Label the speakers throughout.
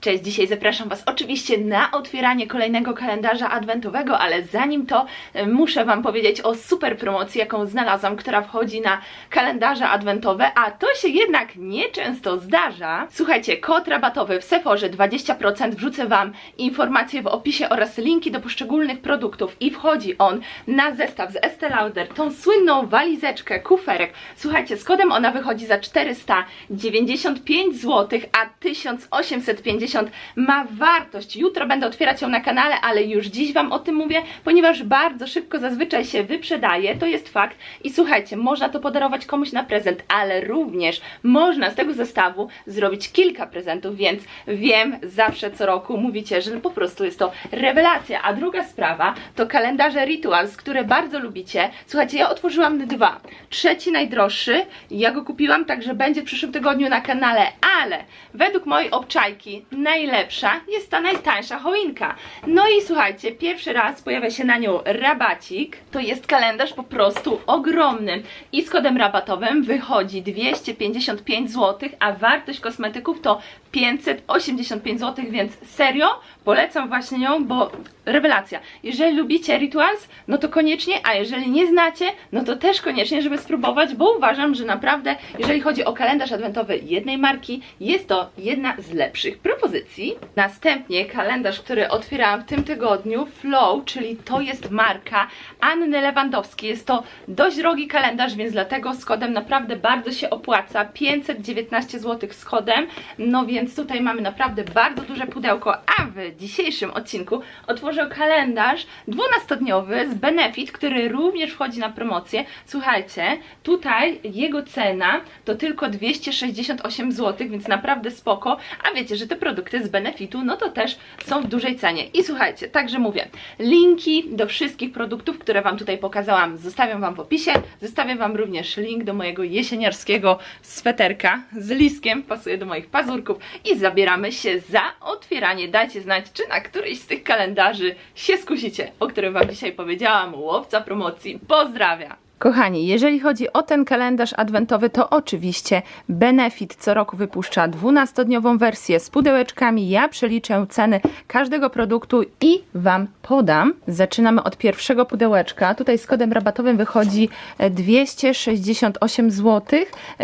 Speaker 1: Cześć, dzisiaj zapraszam Was oczywiście na otwieranie kolejnego kalendarza adwentowego, ale zanim to e, muszę Wam powiedzieć o super promocji, jaką znalazłam, która wchodzi na kalendarze adwentowe, a to się jednak nieczęsto zdarza. Słuchajcie, kod rabatowy w Sephorze 20%, wrzucę Wam informacje w opisie oraz linki do poszczególnych produktów i wchodzi on na zestaw z Estee Lauder, tą słynną walizeczkę, kuferek. Słuchajcie, z kodem ona wychodzi za 495 zł, a 1850 ma wartość. Jutro będę otwierać ją na kanale, ale już dziś Wam o tym mówię, ponieważ bardzo szybko zazwyczaj się wyprzedaje, to jest fakt. I słuchajcie, można to podarować komuś na prezent, ale również można z tego zestawu zrobić kilka prezentów, więc wiem, zawsze co roku mówicie, że po prostu jest to rewelacja. A druga sprawa to kalendarze Rituals, które bardzo lubicie. Słuchajcie, ja otworzyłam dwa. Trzeci najdroższy, ja go kupiłam, także będzie w przyszłym tygodniu na kanale, ale według mojej obczajki najlepsza jest ta najtańsza choinka. No i słuchajcie, pierwszy raz pojawia się na nią rabacik. To jest kalendarz po prostu ogromny. I z kodem rabatowym wychodzi 255 zł, a wartość kosmetyków to 585 zł, więc serio polecam właśnie ją, bo rewelacja. Jeżeli lubicie Rituals, no to koniecznie, a jeżeli nie znacie, no to też koniecznie, żeby spróbować, bo uważam, że naprawdę, jeżeli chodzi o kalendarz adwentowy jednej marki, jest to jedna z lepszych propozycji. Następnie kalendarz, który otwierałam w tym tygodniu, Flow, czyli to jest marka Anny Lewandowskiej. Jest to dość drogi kalendarz, więc dlatego z kodem naprawdę bardzo się opłaca. 519 zł z kodem, no więc tutaj mamy naprawdę bardzo duże pudełko, a w dzisiejszym odcinku otworzę kalendarz 12-dniowy z Benefit, który również wchodzi na promocję. Słuchajcie, tutaj jego cena to tylko 268 zł, więc naprawdę spoko, a wiecie, że te produkty z Benefitu, no to też są w dużej cenie. I słuchajcie, także mówię, linki do wszystkich produktów, które Wam tutaj pokazałam, zostawiam Wam w opisie, zostawię Wam również link do mojego jesieniarskiego sweterka z liskiem, pasuje do moich pazurków i zabieramy się za otwieranie. Dajcie znać, czy na któryś z tych kalendarzy się skusicie, o którym Wam dzisiaj powiedziałam. Łowca promocji, pozdrawia! Kochani, jeżeli chodzi o ten kalendarz adwentowy, to oczywiście Benefit co roku wypuszcza 12-dniową wersję z pudełeczkami. Ja przeliczę ceny każdego produktu i Wam podam. Zaczynamy od pierwszego pudełeczka. Tutaj z kodem rabatowym wychodzi e, 268 zł,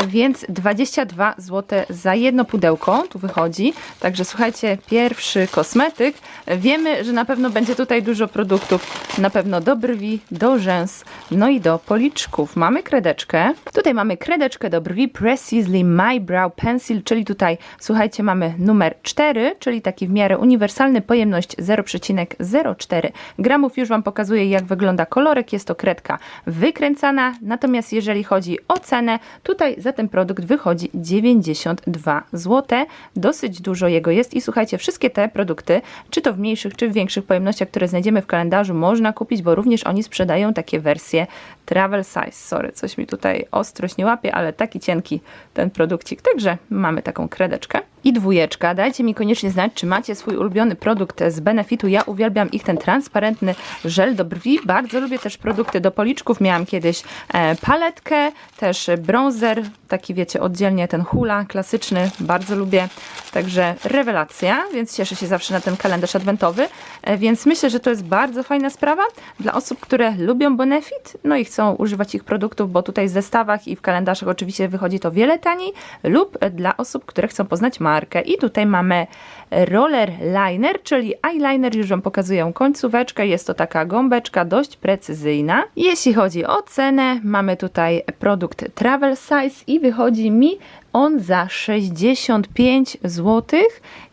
Speaker 1: więc 22 zł za jedno pudełko tu wychodzi. Także słuchajcie, pierwszy kosmetyk. Wiemy, że na pewno będzie tutaj dużo produktów, na pewno do brwi, do rzęs, no i do policzków. Mamy kredeczkę. Tutaj mamy kredeczkę do brwi Precisely My Brow Pencil, czyli tutaj, słuchajcie, mamy numer 4, czyli taki w miarę uniwersalny, pojemność 0,04 gramów. Już Wam pokazuję, jak wygląda kolorek. Jest to kredka wykręcana, natomiast jeżeli chodzi o cenę, tutaj za ten produkt wychodzi 92 zł. Dosyć dużo jego jest i słuchajcie, wszystkie te produkty, czy to w mniejszych, czy w większych pojemnościach, które znajdziemy w kalendarzu, można kupić, bo również oni sprzedają takie wersje travel size. Sorry, coś mi tutaj ostrość nie łapie, ale taki cienki ten produkcik. Także mamy taką kredeczkę. I dwójeczka. Dajcie mi koniecznie znać, czy macie swój ulubiony produkt z Benefitu. Ja uwielbiam ich ten transparentny żel do brwi. Bardzo lubię też produkty do policzków. Miałam kiedyś e, paletkę, też bronzer, taki wiecie, oddzielnie ten hula klasyczny. Bardzo lubię. Także rewelacja, więc cieszę się zawsze na ten kalendarz adwentowy. E, więc myślę, że to jest bardzo fajna sprawa dla osób, które lubią Benefit, no i chcą używać ich produktów, bo tutaj w zestawach i w kalendarzach oczywiście wychodzi to wiele taniej, lub dla osób, które chcą poznać markę. I tutaj mamy roller liner, czyli eyeliner, już Wam pokazuję końcóweczkę, jest to taka gąbeczka dość precyzyjna. Jeśli chodzi o cenę, mamy tutaj produkt travel size i wychodzi mi on za 65 zł.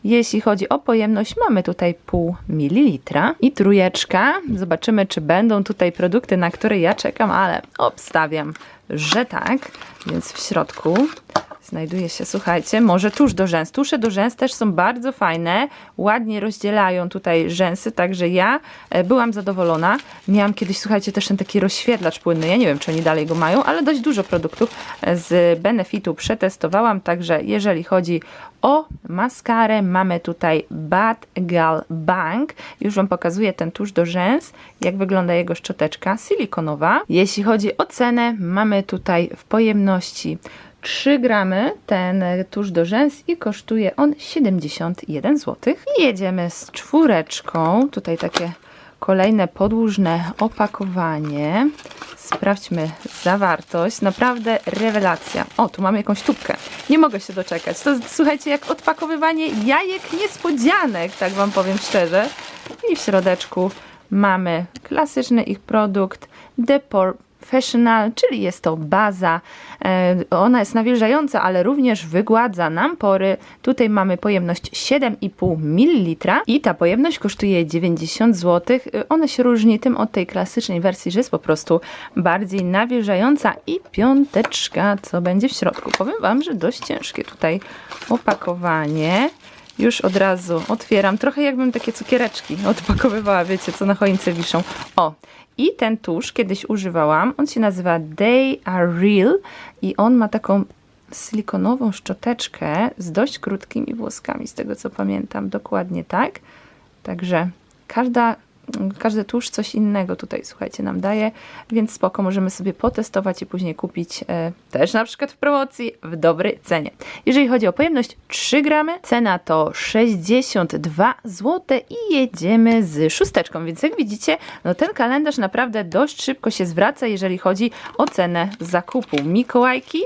Speaker 1: Jeśli chodzi o pojemność, mamy tutaj pół mililitra i trójeczka. Zobaczymy, czy będą tutaj produkty, na które ja czekam, ale obstawiam, że tak. Więc w środku znajduje się, słuchajcie, może tusz do rzęs. Tusze do rzęs też są bardzo fajne, ładnie rozdzielają tutaj rzęsy, także ja e, byłam zadowolona. Miałam kiedyś, słuchajcie, też ten taki rozświetlacz płynny, ja nie wiem, czy oni dalej go mają, ale dość dużo produktów e, z Benefitu przetestowałam, także jeżeli chodzi o maskarę, mamy tutaj Bad Gal Bank. Już Wam pokazuję ten tusz do rzęs, jak wygląda jego szczoteczka silikonowa. Jeśli chodzi o cenę, mamy tutaj w pojemności 3 gramy ten tusz do rzęs i kosztuje on 71 zł. I jedziemy z czwóreczką. Tutaj takie kolejne podłużne opakowanie. Sprawdźmy zawartość. Naprawdę rewelacja. O, tu mamy jakąś tubkę. Nie mogę się doczekać. To słuchajcie, jak odpakowywanie jajek niespodzianek, tak Wam powiem szczerze. I w środeczku mamy klasyczny ich produkt The Professional, czyli jest to baza. E, Ona jest nawilżająca, ale również wygładza nam pory. Tutaj mamy pojemność 7,5 ml i ta pojemność kosztuje 90 zł. Ona się różni tym od tej klasycznej wersji, że jest po prostu bardziej nawilżająca i piąteczka, co będzie w środku. Powiem Wam, że dość ciężkie tutaj opakowanie. Już od razu otwieram, trochę jakbym takie cukiereczki odpakowywała, wiecie, co na choince wiszą. O, i ten tusz kiedyś używałam, on się nazywa They Are Real i on ma taką silikonową szczoteczkę z dość krótkimi włoskami, z tego co pamiętam, dokładnie tak. Także każda, każdy tusz coś innego tutaj, słuchajcie, nam daje, więc spoko, możemy sobie potestować i później kupić e, też na przykład w promocji w dobrej cenie. Jeżeli chodzi o pojemność 3 gramy, cena to 62 zł i jedziemy z szósteczką, więc jak widzicie, no ten kalendarz naprawdę dość szybko się zwraca, jeżeli chodzi o cenę zakupu. Mikołajki,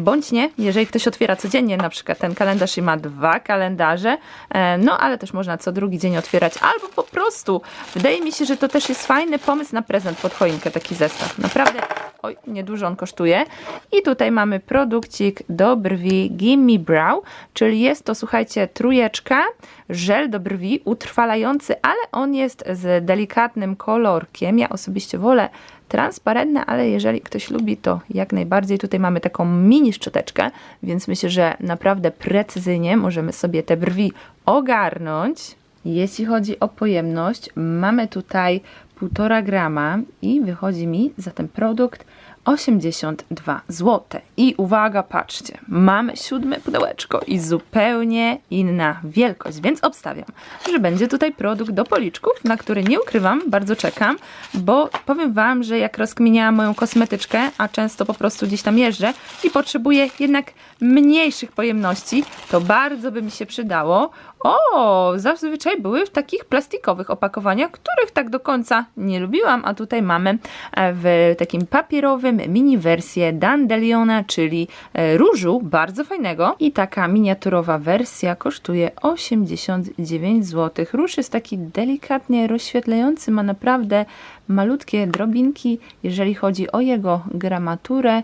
Speaker 1: bądź nie, jeżeli ktoś otwiera codziennie na przykład ten kalendarz i ma dwa kalendarze, e, no ale też można co drugi dzień otwierać, albo po prostu, wydaje mi się, że to też jest fajny pomysł na prezent pod choinkę, taki zestaw. Naprawdę, oj, niedużo on kosztuje. I tutaj mamy produkcik do brwi Gimme Brow, czyli jest to, słuchajcie, trujeczka, żel do brwi utrwalający, ale on jest z delikatnym kolorkiem. Ja osobiście wolę transparentne, ale jeżeli ktoś lubi, to jak najbardziej. Tutaj mamy taką mini szczoteczkę, więc myślę, że naprawdę precyzyjnie możemy sobie te brwi ogarnąć. Jeśli chodzi o pojemność, mamy tutaj 1,5 grama i wychodzi mi za ten produkt 82 zł. I uwaga, patrzcie, mamy siódme pudełeczko i zupełnie inna wielkość, więc obstawiam, że będzie tutaj produkt do policzków, na który nie ukrywam, bardzo czekam, bo powiem Wam, że jak rozkminiałam moją kosmetyczkę, a często po prostu gdzieś tam jeżdżę i potrzebuję jednak mniejszych pojemności, to bardzo by mi się przydało. O, zazwyczaj były w takich plastikowych opakowaniach, których tak do końca nie lubiłam, a tutaj mamy e, w takim papierowym mini wersję Dandeliona, czyli e, różu, bardzo fajnego. I taka miniaturowa wersja kosztuje 89 zł. Róż jest taki delikatnie rozświetlający, ma naprawdę malutkie drobinki, jeżeli chodzi o jego gramaturę.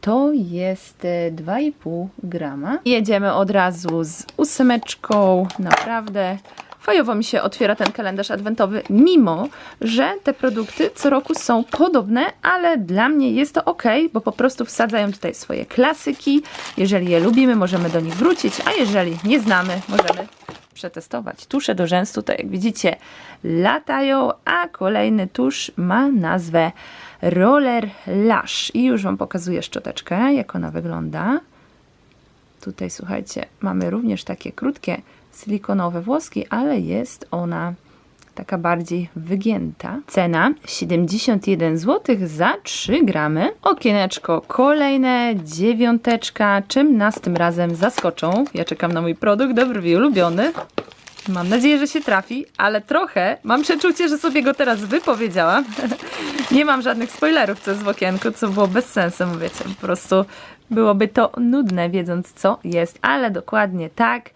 Speaker 1: To jest e, 2,5 grama. Jedziemy od razu z ósemeczką. Naprawdę fajowo mi się otwiera ten kalendarz adwentowy, mimo że te produkty co roku są podobne, ale dla mnie jest to ok, bo po prostu wsadzają tutaj swoje klasyki. Jeżeli je lubimy, możemy do nich wrócić, a jeżeli nie znamy, możemy przetestować. Tusze do rzęs tutaj, jak widzicie, latają, a kolejny tusz ma nazwę Roller Lash. I już Wam pokazuję szczoteczkę, jak ona wygląda. Tutaj słuchajcie, mamy również takie krótkie silikonowe włoski, ale jest ona taka bardziej wygięta. Cena 71 zł za 3 gramy. Okieneczko kolejne, dziewiąteczka. Czym nas tym razem zaskoczą? Ja czekam na mój produkt do brwi ulubiony. Mam nadzieję, że się trafi, ale trochę mam przeczucie, że sobie go teraz wypowiedziałam. Nie mam żadnych spoilerów, co jest w okienku, co było bez sensu, wiecie, po prostu byłoby to nudne, wiedząc co jest, ale dokładnie tak.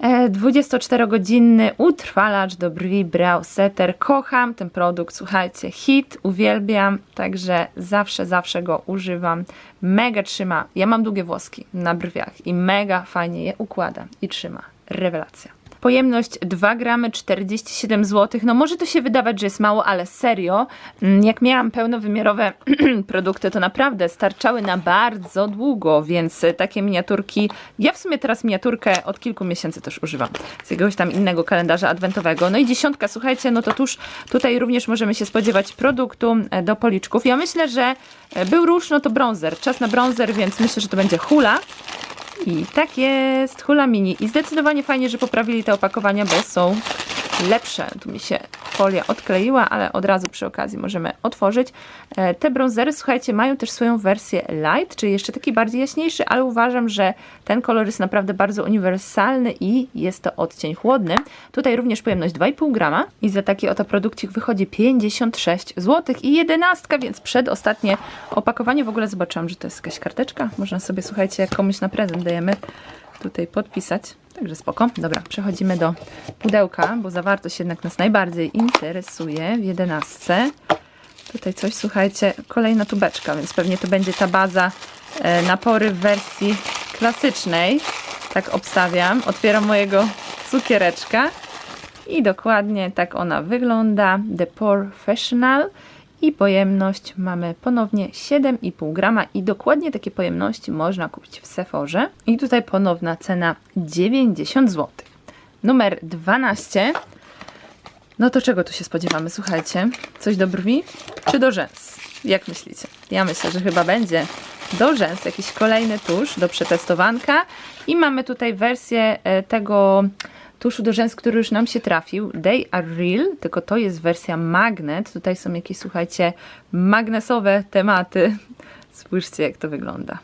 Speaker 1: E, 24-godzinny utrwalacz do brwi Brow Setter. Kocham ten produkt, słuchajcie, hit, uwielbiam, także zawsze, zawsze go używam. Mega trzyma. Ja mam długie włoski na brwiach i mega fajnie je układa i trzyma. Rewelacja. Pojemność 2 gramy 47 zł. No może to się wydawać, że jest mało, ale serio, mm, jak miałam pełnowymiarowe produkty, to naprawdę starczały na bardzo długo, więc e, takie miniaturki, ja w sumie teraz miniaturkę od kilku miesięcy też używam, z jakiegoś tam innego kalendarza adwentowego. No i dziesiątka, słuchajcie, no to tuż tutaj również możemy się spodziewać produktu e, do policzków. Ja myślę, że e, był róż, no to bronzer, czas na bronzer, więc myślę, że to będzie hula. I tak jest, hula mini. I zdecydowanie fajnie, że poprawili te opakowania, bo są
Speaker 2: lepsze. Tu mi się folia odkleiła, ale od razu przy okazji możemy otworzyć. E, Te brązery, słuchajcie, mają też swoją wersję light, czyli jeszcze taki bardziej jaśniejszy, ale uważam, że ten kolor jest naprawdę bardzo uniwersalny i jest to odcień chłodny. Tutaj również pojemność 2,5 grama i za taki oto produkcik wychodzi 56 zł i 11, więc przedostatnie opakowanie. W ogóle zobaczyłam, że to jest jakaś karteczka. Można sobie, słuchajcie, jak komuś na prezent dajemy tutaj podpisać. Także spoko. Dobra, przechodzimy do pudełka, bo zawartość jednak nas najbardziej interesuje w 11. Tutaj coś, słuchajcie, kolejna tubeczka, więc pewnie to będzie ta baza e, napory w wersji klasycznej. Tak obstawiam. Otwieram mojego cukiereczka i dokładnie tak ona wygląda. The Professional i pojemność mamy ponownie 7,5 grama i dokładnie takie pojemności można kupić w Sephorze. I tutaj ponowna cena 90 zł. Numer 12. No to czego tu się spodziewamy? Słuchajcie, coś do brwi czy do rzęs? Jak myślicie? Ja myślę, że chyba będzie do rzęs jakiś kolejny tusz do przetestowanka i mamy tutaj wersję e, tego tuszu do rzęs, który już nam się trafił. They are real, tylko to jest wersja magnet. Tutaj są jakieś, słuchajcie, magnesowe tematy. Spójrzcie, jak to wygląda.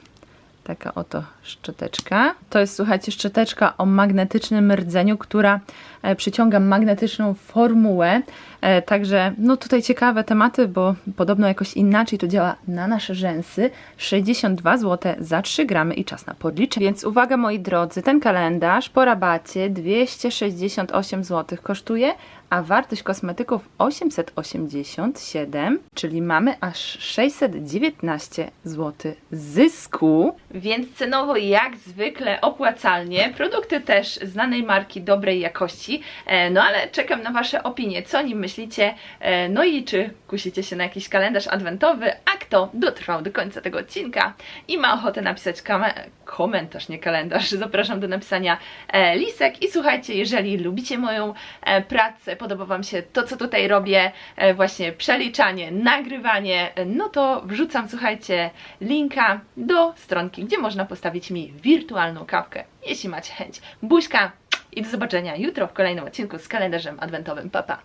Speaker 2: Taka oto szczoteczka. To jest, słuchajcie, szczoteczka o magnetycznym rdzeniu, która e, przyciąga magnetyczną formułę. E, Także, no tutaj ciekawe tematy, bo podobno jakoś inaczej to działa na nasze rzęsy. 62 zł za 3 gramy i czas na podliczenie. Więc uwaga, moi drodzy, ten kalendarz po rabacie 268 zł kosztuje, a wartość kosmetyków 887, czyli mamy aż 619 zł zysku.
Speaker 1: Więc cenowo jak zwykle opłacalnie. Produkty też znanej marki, dobrej jakości. E, No ale czekam na Wasze opinie. Co o nim myślicie? E, No i czy kusicie się na jakiś kalendarz adwentowy? A kto dotrwał do końca tego odcinka i ma ochotę napisać komentarz, nie kalendarz, zapraszam do napisania e, lisek. I słuchajcie, jeżeli lubicie moją pracę, podoba Wam się to, co tutaj robię, właśnie przeliczanie, nagrywanie, no to wrzucam, słuchajcie, linka do stronki, gdzie można postawić mi wirtualną kawkę, jeśli macie chęć. Buźka i do zobaczenia jutro w kolejnym odcinku z kalendarzem adwentowym. Pa, pa.